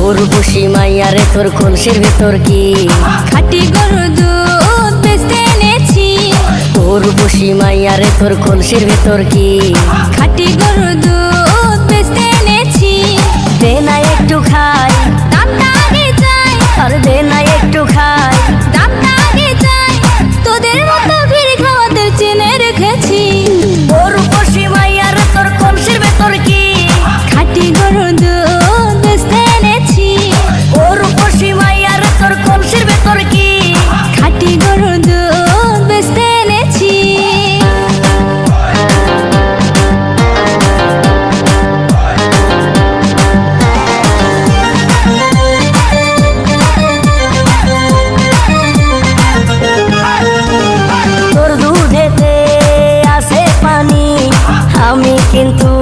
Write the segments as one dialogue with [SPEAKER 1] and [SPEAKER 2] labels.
[SPEAKER 1] উর্বশী মাইয়া রে তোর কলসির ভেতর কি?
[SPEAKER 2] খাটি গরু দুধ বেচতে এনেছি।
[SPEAKER 1] উর্বশী মাইয়া রে তোর ভেতর কি?
[SPEAKER 2] খাটি গরুর দুধ
[SPEAKER 1] কিন্তু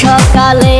[SPEAKER 1] ছকালে